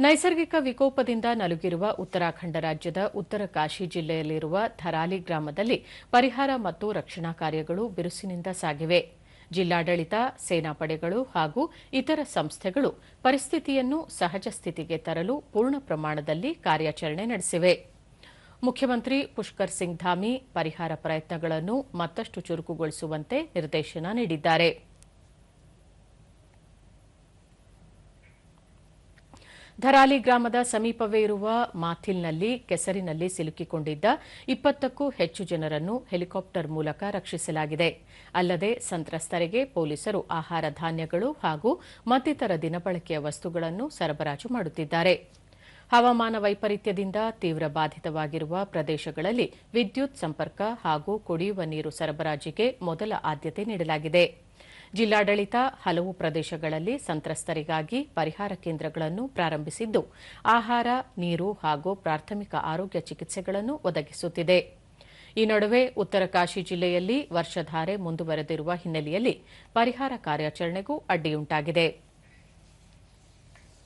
ನೈಸರ್ಗಿಕ ವಿಕೋಪದಿಂದ ನಲುಗಿರುವ ಉತ್ತರಾಖಂಡ ರಾಜ್ಯದ ಉತ್ತರ ಕಾಶಿ ಜಿಲ್ಲೆಯಲ್ಲಿರುವ ಥರಾಲಿ ಗ್ರಾಮದಲ್ಲಿ ಪರಿಹಾರ ಮತ್ತು ರಕ್ಷಣಾ ಕಾರ್ಯಗಳು ಬಿರುಸಿನಿಂದ ಸಾಗಿವೆ. ಜಿಲ್ಲಾಡಳಿತ, ಸೇನಾಪಡೆಗಳು ಹಾಗೂ ಇತರ ಸಂಸ್ಥೆಗಳು ಪರಿಸ್ಥಿತಿಯನ್ನು ಸಹಜ ಸ್ಥಿತಿಗೆ ತರಲು ಪೂರ್ಣ ಪ್ರಮಾಣದಲ್ಲಿ ಕಾರ್ಯಾಚರಣೆ ನಡೆಸಿವೆ. ಮುಖ್ಯಮಂತ್ರಿ ಪುಷ್ಕರ್ ಸಿಂಗ್ ಧಾಮಿ ಪರಿಹಾರ ಪ್ರಯತ್ನಗಳನ್ನು ಮತ್ತಷ್ಟು ಚುರುಕುಗೊಳಿಸುವಂತೆ ನಿರ್ದೇಶನ ನೀಡಿದ್ದಾರೆ. ಧರಾಲಿ ಗ್ರಾಮದ ಸಮೀಪವೇ ಇರುವ ಮಾಥಿಲ್ನಲ್ಲಿ ಕೆಸರಿನಲ್ಲಿ ಸಿಲುಕಿಕೊಂಡಿದ್ದ ಇಪ್ಪತ್ತಕ್ಕೂ ಹೆಚ್ಚು ಜನರನ್ನು ಹೆಲಿಕಾಪ್ಟರ್ ಮೂಲಕ ರಕ್ಷಿಸಲಾಗಿದೆ. ಅಲ್ಲದೆ ಸಂತ್ರಸ್ತರಿಗೆ ಪೊಲೀಸರು ಆಹಾರ ಧಾನ್ಯಗಳು ಹಾಗೂ ಮತ್ತಿತರ ದಿನಬಳಕೆಯ ವಸ್ತುಗಳನ್ನು ಸರಬರಾಜು ಮಾಡುತ್ತಿದ್ದಾರೆ. ಹವಾಮಾನ ವೈಪರೀತ್ಯದಿಂದ ತೀವ್ರ ಬಾಧಿತವಾಗಿರುವ ಪ್ರದೇಶಗಳಲ್ಲಿ ವಿದ್ಯುತ್ ಸಂಪರ್ಕ ಹಾಗೂ ಕುಡಿಯುವ ನೀರು ಸರಬರಾಜಿಗೆ ಮೊದಲ ಆದ್ಯತೆ ನೀಡಲಾಗಿದೆ. ಜಿಲ್ಲಾಡಳಿತ ಹಲವು ಪ್ರದೇಶಗಳಲ್ಲಿ ಸಂತ್ರಸ್ತರಿಗಾಗಿ ಪರಿಹಾರ ಕೇಂದ್ರಗಳನ್ನು ಪ್ರಾರಂಭಿಸಿದ್ದು, ಆಹಾರ, ನೀರು ಹಾಗೂ ಪ್ರಾಥಮಿಕ ಆರೋಗ್ಯ ಚಿಕಿತ್ಸೆಗಳನ್ನು ಒದಗಿಸುತ್ತಿದೆ. ಈ ನಡುವೆ ಉತ್ತರ ಕಾಶಿ ಜಿಲ್ಲೆಯಲ್ಲಿ ವರ್ಷಧಾರೆ ಮುಂದುವರೆದಿರುವ ಹಿನ್ನೆಲೆಯಲ್ಲಿ ಪರಿಹಾರ ಕಾರ್ಯಾಚರಣೆಗೂ ಅಡ್ಡಿಯುಂಟಾಗಿದೆ.